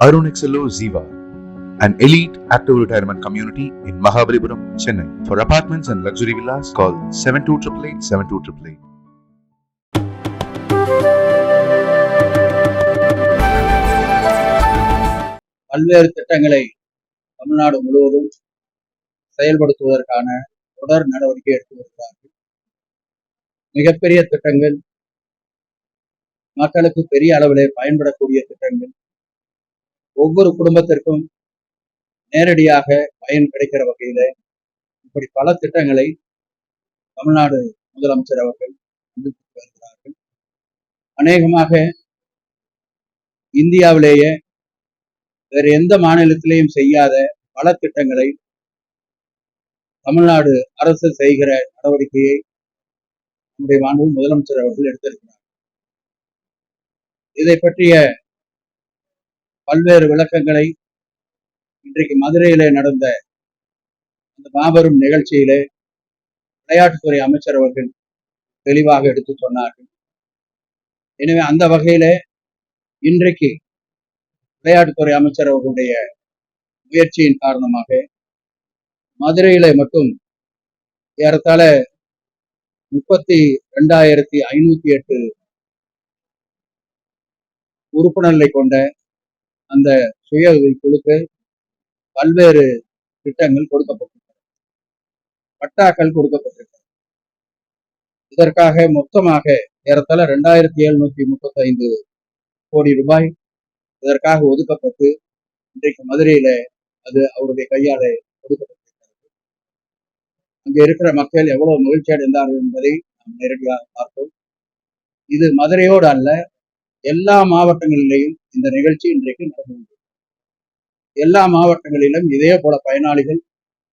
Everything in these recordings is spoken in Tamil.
Arunexello Ziva, an elite active retirement community in Mahabalipuram, Chennai. For apartments and luxury villas, call 7288 7288. பல்வேறு திட்டங்களை தமிழ்நாடு முழுவதும் செயல்படுத்துவதற்கான தொடர் நடவடிக்கை எடுத்து வருகிறார்கள் மிகப்பெரிய திட்டங்கள் மக்களுக்கு பெரிய அளவிலே பயன்படக்கூடிய திட்டங்கள் ஒவ்வொரு குடும்பத்திற்கும் நேரடியாக பயன் கிடைக்கிற வகையில இப்படி பல திட்டங்களை தமிழ்நாடு முதலமைச்சர் அவர்கள் முன்னெடுத்து வருகிறார்கள். அநேகமாக இந்தியாவிலேயே வேறு எந்த மாநிலத்திலையும் செய்யாத பல திட்டங்களை தமிழ்நாடு அரசு செய்கிற நடவடிக்கையை நம்முடைய மாண்பு முதலமைச்சர் அவர்கள் எடுத்திருக்கிறார். இதை பற்றிய பல்வேறு விளக்கங்களை இன்றைக்கு மதுரையிலே நடந்த அந்த மாபெரும் நிகழ்ச்சியிலே விளையாட்டுத்துறை அமைச்சர் அவர்கள் தெளிவாக எடுத்து சொன்னார்கள். எனவே அந்த வகையிலே இன்றைக்கு விளையாட்டுத்துறை அமைச்சர் அவர்களுடைய முயற்சியின் காரணமாக மதுரையில மட்டும் ஏறத்தாழ முப்பத்தி ரெண்டாயிரத்தி ஐநூத்தி எட்டு உறுப்பினர்களை கொண்ட அந்த சுய உதவி குழுக்கு பல்வேறு திட்டங்கள் கொடுக்கப்பட்டிருக்கிறது. பட்டாக்கள் கொடுக்கப்பட்டிருக்கிறது. இதற்காக மொத்தமாக ஏறத்தாழ ரெண்டாயிரத்தி எழுநூத்தி முப்பத்தி ஐந்து கோடி ரூபாய் இதற்காக ஒதுக்கப்பட்டு இன்றைக்கு மதுரையில அது அவருடைய கையால ஒதுக்கப்பட்டிருக்கிறது. அங்க இருக்கிற மக்கள் எவ்வளவு மகிழ்ச்சி அடைந்தார்கள் என்பதை நாம் நேரடியாக பார்த்தோம் இது மதுரையோடு அல்ல எல்லா மாவட்டங்களிலேயும் இந்த நிகழ்ச்சி இன்றைக்கு நடந்தது எல்லா மாவட்டங்களிலும் இதே போல பயனாளிகள்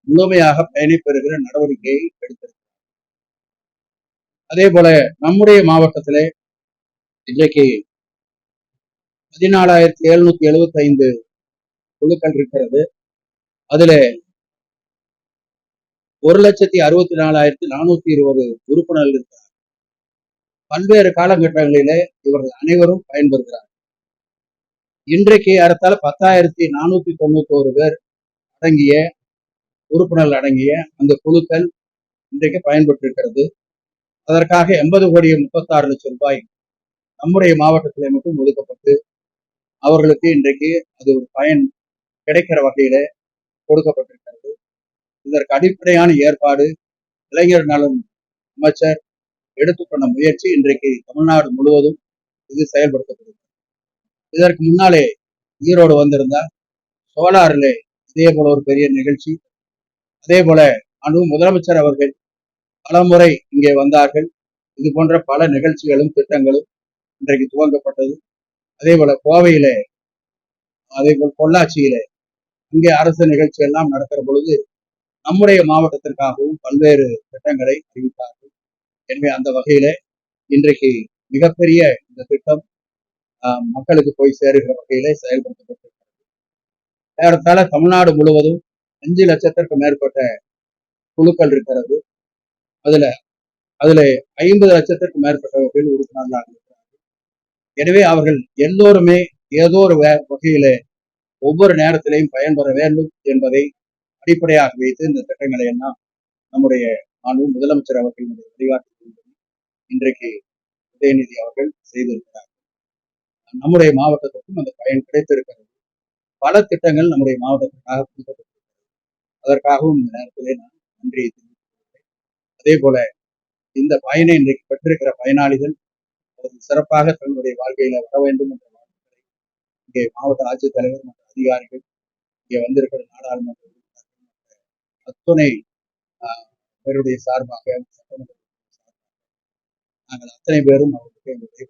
முழுமையாக பயணிப்பெறுகிற நடவடிக்கையை எடுத்திருக்கிறார் அதே போல நம்முடைய மாவட்டத்திலே இன்றைக்கு பதினாலாயிரத்தி எழுநூத்தி எழுபத்தி ஐந்து குழுக்கள் இருக்கிறது. அதுல ஒரு லட்சத்தி அறுபத்தி நாலாயிரத்தி நானூத்தி இருபது உறுப்பினர்கள் இருக்கிறார் பல்வேறு காலகட்டங்களிலே இவர்கள் அனைவரும் பயன்பெறுகிறார் இன்றைக்கு அடுத்தால பத்தாயிரத்தி நானூத்தி தொண்ணூத்தி ஒரு பேர் அடங்கிய உறுப்பினர்கள் அடங்கிய அந்த குழுக்கள் இன்றைக்கு பயன்பட்டு இருக்கிறது அதற்காக எண்பது கோடியே முப்பத்தாறு லட்சம் ரூபாய் நம்முடைய மாவட்டத்திலே மட்டும் ஒதுக்கப்பட்டு அவர்களுக்கு இன்றைக்கு அது ஒரு பயன் கிடைக்கிற வகையில கொடுக்கப்பட்டிருக்கிறது. இதற்கு அடிப்படையான ஏற்பாடு இளைஞர் நலன் அமைச்சர் எடுத்துக்கொண்ட முயற்சி இன்றைக்கு தமிழ்நாடு முழுவதும் இது செயல்படுத்தப்படுகிறது. இதற்கு முன்னாலே ஈரோடு வந்திருந்தார் சோலாரிலே இதே போல ஒரு பெரிய நிகழ்ச்சி அதே போல அனு முதலமைச்சர் அவர்கள் பலமுறை இங்கே வந்தார்கள். இது போன்ற பல நிகழ்ச்சிகளும் திட்டங்களும் இன்றைக்கு துவங்கப்பட்டது. அதே போல கோவையில அதே போல் பொள்ளாச்சியில இங்கே அரசு நிகழ்ச்சி எல்லாம் நடக்கிற பொழுது நம்முடைய மாவட்டத்திற்காகவும் பல்வேறு திட்டங்களை அறிவித்தார்கள் எனவே அந்த வகையில இன்றைக்கு மிகப்பெரிய இந்த திட்டம் மக்களுக்கு போய் சேருகிற வகையில செயல்படுத்தப்பட்டிருக்கிறது. ஏறத்தாழ தமிழ்நாடு முழுவதும் அஞ்சு லட்சத்திற்கு மேற்பட்ட குழுக்கள் இருக்கிறது. அதுல அதுல ஐம்பது லட்சத்திற்கு மேற்பட்டவர்கள் உறுப்பினர்களாக இருக்கிறார்கள். எனவே அவர்கள் எல்லோருமே ஏதோ ஒரு வே- வகையில ஒவ்வொரு நேரத்திலையும் பயன்பெற வேண்டும் என்பதை அடிப்படையாக வைத்து இந்த திட்டங்களை எல்லாம் நம்முடைய மாண்பு முதலமைச்சர் அவர்களுடைய வழிகாட்டு இன்றைக்கு உதயநிதி அவர்கள் செய்திருக்கிறார். நம்முடைய மாவட்டத்திற்கும் அந்த பயன் கிடைத்திருக்கிறது. பல திட்டங்கள் நம்முடைய மாவட்டத்திற்காக கொடுக்கப்பட்டிருக்கிறது. அதற்காகவும் இந்த நேரத்திலே நான் நன்றியை தெரிவித்துக் அதே போல இந்த பயனை இன்றைக்கு பெற்றிருக்கிற பயனாளிகள் சிறப்பாக தங்களுடைய வாழ்க்கையில வர வேண்டும் என்ற வாழ்த்துக்களை இங்கே மாவட்ட ஆட்சித்தலைவர் மற்றும் அதிகாரிகள் இங்கே வந்திருக்கிற நாடாளுமன்ற அத்துணை ஆஹ், பேருடைய சார்பாக சட்டமன்ற சார்பாக நாங்கள் அத்தனை பேரும் அவருக்கு எங்களுடைய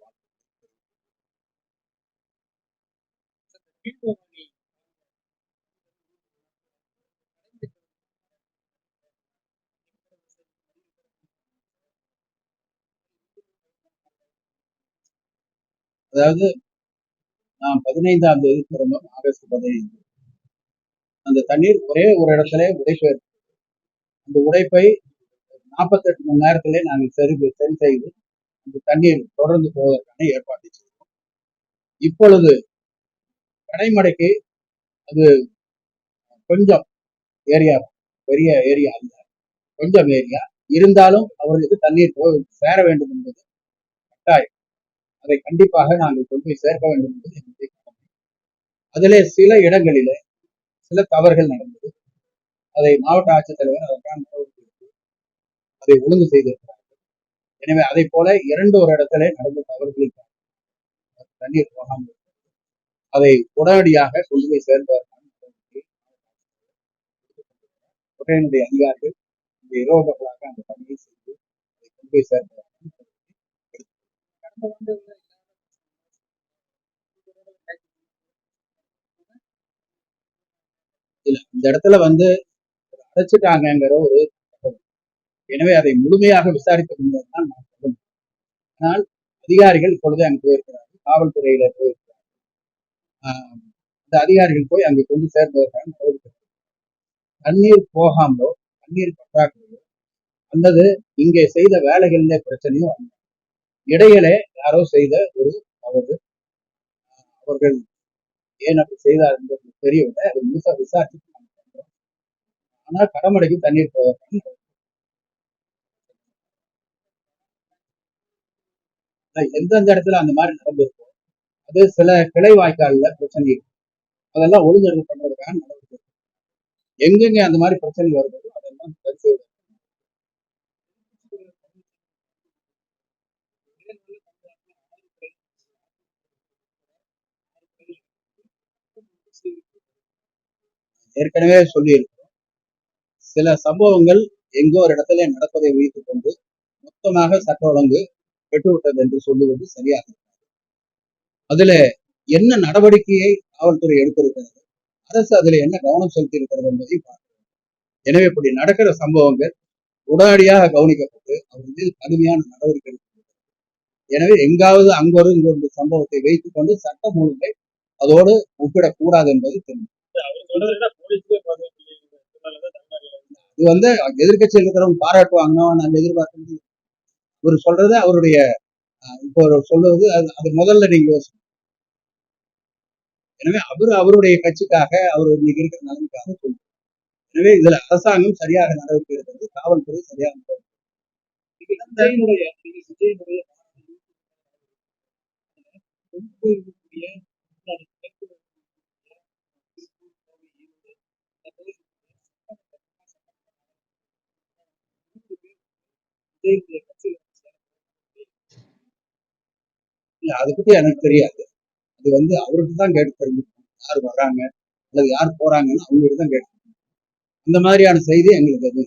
அதாவது நாம் பதினைந்தாம் தேதி பிறந்தோம் ஆகஸ்ட் பதினைந்து. அந்த தண்ணீர் ஒரே ஒரு இடத்துல உடைப்பு அந்த உடைப்பை நாற்பத்தெட்டு மணி நேரத்திலே நாங்கள் சரி சரி செய்து அந்த தண்ணீர் தொடர்ந்து போவதற்கான ஏற்பாட்டை செய்வோம் இப்பொழுது கடைமடைக்கு அது கொஞ்சம் ஏரியா பெரிய ஏரியா அல்ல கொஞ்சம் ஏரியா. இருந்தாலும் அவர்களுக்கு தண்ணீர் போய் சேர வேண்டும் என்பது கட்டாயம். அதை கண்டிப்பாக நாங்கள் கொண்டு போய் சேர்க்க வேண்டும் என்பது என்னுடைய கடமை. அதிலே சில இடங்களிலே சில தவறுகள் நடந்தது. அதை மாவட்ட ஆட்சித்தலைவர் அதற்கான நடவடிக்கை அதை ஒழுங்கு செய்திருக்கிறார். எனவே அதை போல இரண்டு ஒரு இடத்துல நடந்த தவறுகளுக்காக தண்ணீர் போகாமல் அதை உடனடியாக கொண்டு போய் சேர்ப்பதற்கான நடவடிக்கை அதிகாரிகள் இந்த இரவு பகலாக அந்த பணியை செய்து அதை கொண்டு போய் சேர்ப்பதற்கான இல்ல இந்த இடத்துல வந்து அடைச்சிட்டாங்கங்கிற ஒரு எனவே அதை முழுமையாக விசாரிக்க தான் நான் சொல்ல முடியும். ஆனால் அதிகாரிகள் இப்பொழுது அங்கு போயிருக்கிறார்கள். காவல்துறையில போயிருக்கிறார்கள். ஆஹ் இந்த அதிகாரிகள் போய் அங்கு கொண்டு சேர்ந்தவர்கள் நடவடிக்கை தண்ணீர் போகாமலோ தண்ணீர் பற்றாக்குறையோ அல்லது இங்கே செய்த வேலைகளிலே பிரச்சனையோ அல்ல. இடையிலே யாரோ செய்த ஒரு தவறு. அவர்கள் ஏன் அப்படி செய்தார் என்பது தெரியவில்லை. அதை முழுசா விசாரிச்சு ஆனால் கடமடைக்கு தண்ணீர் போவதற்கான எந்தெந்த இடத்துல அந்த மாதிரி நடந்திருக்கும் அது சில கிளை வாய்க்கால்ல பிரச்சனை இருக்கு. அதெல்லாம் ஒழுங்கு பண்றதுக்காக நடவடிக்கை எங்கெங்க அந்த மாதிரி பிரச்சனை வருதோ அதெல்லாம் சரி செய்வது ஏற்கனவே சொல்லியிருக்கிறோம். சில சம்பவங்கள் எங்கோ ஒரு இடத்துல நடப்பதை வைத்துக் கொண்டு மொத்தமாக சட்ட ஒழுங்கு பெற்றுவிட்டது என்று சொல்லுவது சரியாக இருக்காது. அதுல என்ன நடவடிக்கையை காவல்துறை எடுத்திருக்கிறது அரசு அதுல என்ன கவனம் செலுத்தி இருக்கிறது என்பதை பார்க்கிறோம். எனவே இப்படி நடக்கிற சம்பவங்கள் உடனடியாக கவனிக்கப்பட்டு அவர் மீது கடுமையான நடவடிக்கை எடுக்க எனவே எங்காவது அங்கொரு இங்கொரு சம்பவத்தை வைத்துக் கொண்டு சட்டம் ஒழுங்கை அதோடு ஒப்பிடக்கூடாது என்பது தெரியும். இது வந்து எதிர்கட்சியில் இருக்கிறவங்க பாராட்டுவாங்க நாங்க எதிர்பார்க்க இவர் சொல்றது அவருடைய இப்போ அவர் சொல்லுவது அது முதல்ல நீங்க யோசிக்கணும் எனவே அவர் அவருடைய கட்சிக்காக அவர் இன்னைக்கு இருக்கிற நிலைமைக்காக சொல்லுவார் எனவே இதுல அரசாங்கம் சரியாக நடவடிக்கை எடுக்கிறது காவல்துறை சரியாக நடவடிக்கை இல்ல அதை பத்தி எனக்கு தெரியாது. அது வந்து அவர்கிட்ட தான் கேட்டு தெரிஞ்சுக்கணும். யார் வர்றாங்க அல்லது யார் போறாங்கன்னு அவங்ககிட்ட தான் கேட்டு இந்த மாதிரியான செய்தி எங்களுக்கு அது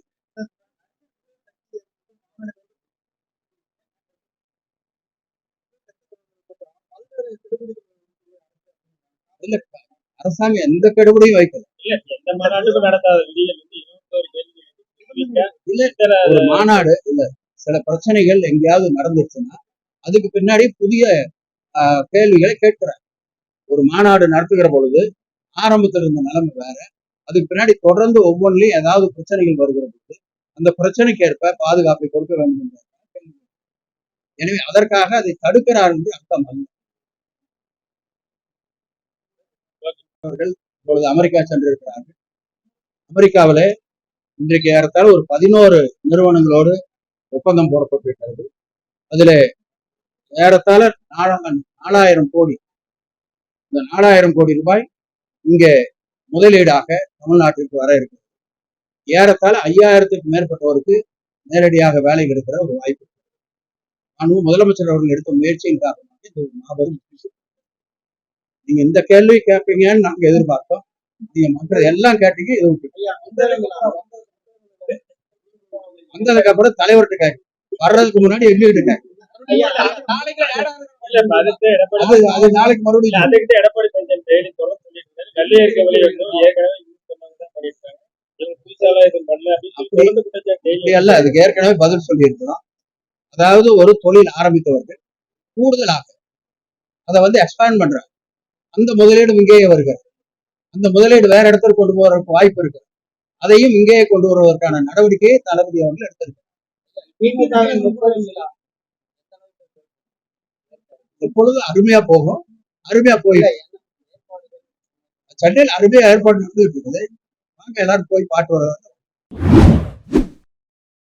இல்ல. அரசாங்கம் எந்த கெடுபடியும் வைக்கல. இல்ல ஒரு மாநாடு இல்ல சில பிரச்சனைகள் எங்கேயாவது நடந்துச்சுன்னா அதுக்கு பின்னாடி புதிய ஆஹ், கேள்விகளை கேட்கிறார். ஒரு மாநாடு நடத்துகிற பொழுது ஆரம்பத்தில் இருந்த நிலைமை வேற. அதுக்கு பின்னாடி தொடர்ந்து ஒவ்வொன்றிலையும் ஏதாவது பிரச்சனைகள் வருகிற பொழுது அந்த பிரச்சனைக்கு ஏற்ப பாதுகாப்பை கொடுக்க வேண்டும் எனவே அதற்காக அதை தடுக்கிறார் என்று அர்த்தம் அல்ல. அவர்கள் இப்பொழுது அமெரிக்கா சென்றிருக்கிறார்கள். அமெரிக்காவிலே இன்றைக்கு ஏறத்தாழ ஒரு பதினோரு நிறுவனங்களோடு ஒப்பந்தம் போடப்பட்டிருக்கிறது. அதில் ஏறத்தாழ நாலா- நாலாயிரம் கோடி. இந்த நாலாயிரம் கோடி ரூபாய் இங்கே முதலீடாக தமிழ்நாட்டிற்கு வர இருக்கு. ஏறத்தாழ ஐயாயிரத்துக்கு மேற்பட்டோருக்கு நேரடியாக வேலை கிடைக்கிற ஒரு வாய்ப்பு. நானும் முதலமைச்சர் அவர்கள் எடுத்த முயற்சியின் காரணமாக இது ஒரு மாபெரும். நீங்க இந்த கேள்வி கேட்பீங்கன்னு நாங்க எதிர்பார்த்தோம். நீங்க மற்ற எல்லாம் கேட்டீங்க இது வந்ததுக்கு அப்புறம் தலைவர்கிட்ட கேட்க. வர்றதுக்கு முன்னாடி எங்ககிட்ட கேட்க. அது நாளைக்கு மறுபடியும் அதுக்கிட்ட எடப்பாடி கொஞ்சம் டெய்லி தொடர்ந்து சொல்லிட்டு இருந்தாரு வழி ஏற்கனவே பண்ணிருக்காங்க அதுக்கு ஏற்கனவே பதில் சொல்லியிருக்கிறோம். அதாவது ஒரு தொழில் ஆரம்பித்தவர்கள் கூடுதலாக அதை வந்து எக்ஸ்பேண்ட் பண்றாங்க. அந்த முதலீடு இங்கேயே வருகிறது. அந்த முதலீடு வேற இடத்துல கொண்டு போறதுக்கு வாய்ப்பு இருக்கு அதையும் இங்கேயே கொண்டு வருவதற்கான நடவடிக்கையை தளபதி அவர்கள் எடுத்திருக்காங்க எப்பொழுது அருமையா போகும்? அருமையா போய் சென்னையில் அருமையா ஏற்பாடு நடந்துட்டு இருக்குது வாங்க எல்லாரும் போய் பாட்டு வர